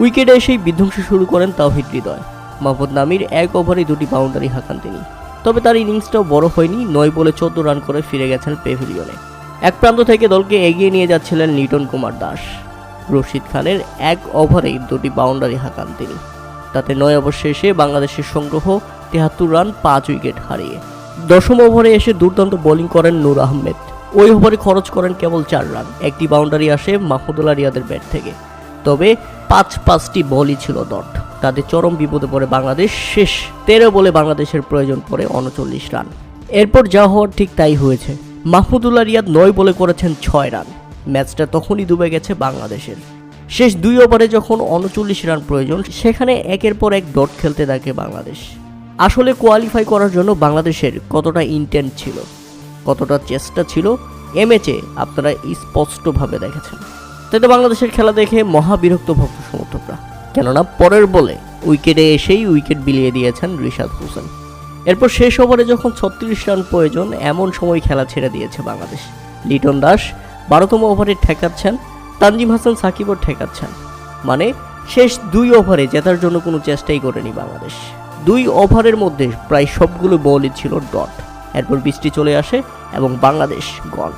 উইকেটে এসেই বিধ্বংসী শুরু করেন তাওহিদ হৃদয়। মাহমুদ নামির এক ওভারে দুটি বাউন্ডারি হাঁকান তিনি। তবে তার ইনিংসটাও বড় হয়নি, নয় বলে চোদ্দ রান করে ফিরে গেছেন পেভিলিয়নে। এক প্রান্ত থেকে দলকে এগিয়ে নিয়ে যাচ্ছিলেন লিটন কুমার দাস। রশিদ খানের এক ওভারেই দুটি বাউন্ডারি হাঁকান তিনি। তাতে নয় ওভার শেষে বাংলাদেশের সংগ্রহ তেহাত্তর রান, পাঁচ উইকেট হারিয়ে। দশম ওভারে এসে দুর্দান্ত বোলিং করেন নূর আহমেদ। ওই ওভারে খরচ করেন কেবল চার রান। একটি বাউন্ডারি আসে মাহমুদুল্লাহ রিয়াদের ব্যাট থেকে। তবে পাঁচ, পাঁচটি বলই ছিল ডট তাদের চরম বিপদে পড়ে বাংলাদেশ। শেষ তেরো বলে বাংলাদেশের প্রয়োজন পড়ে উনচল্লিশ রান। এরপর যা হওয়ার ঠিক তাই হয়েছে। মাহমুদুল্লাহ রিয়াদ নয় বলে করেছেন ছয় রান। ম্যাচটা তখনই ডুবে গেছে বাংলাদেশের। শেষ দুই ওভারে যখন উনচল্লিশ রান প্রয়োজন, সেখানে একের পর এক ডট খেলতে থাকে বাংলাদেশ। আসলে কোয়ালিফাই করার জন্য বাংলাদেশের কতটা ইন্টেন্ট ছিল, কতটা চেষ্টা ছিল, এ ম্যাচে আপনারা স্পষ্টভাবে দেখেছেন। তাই তো বাংলাদেশের খেলা দেখে মহাবিরক্ত ভক্ত সমর্থকরা। কেননা পরের বলে উইকেটে এসেই উইকেট বিলিয়ে দিয়েছেন রিশাদ হোসেন। এরপর শেষ ওভারে যখন ছত্রিশ রান প্রয়োজন, এমন সময় খেলা ছেড়ে দিয়েছে বাংলাদেশ। লিটন দাস বারোতম ওভারে ঠেকাচ্ছেন, তানজিম হাসান সাকিবও ঠেকাচ্ছেন। মানে শেষ দুই ওভারে জেতার জন্য কোনো চেষ্টাই করেনি বাংলাদেশ। দুই ওভারের মধ্যে প্রায় সবগুলো বলই ছিল ডট। এরপর বৃষ্টি চলে আসে এবং বাংলাদেশ গল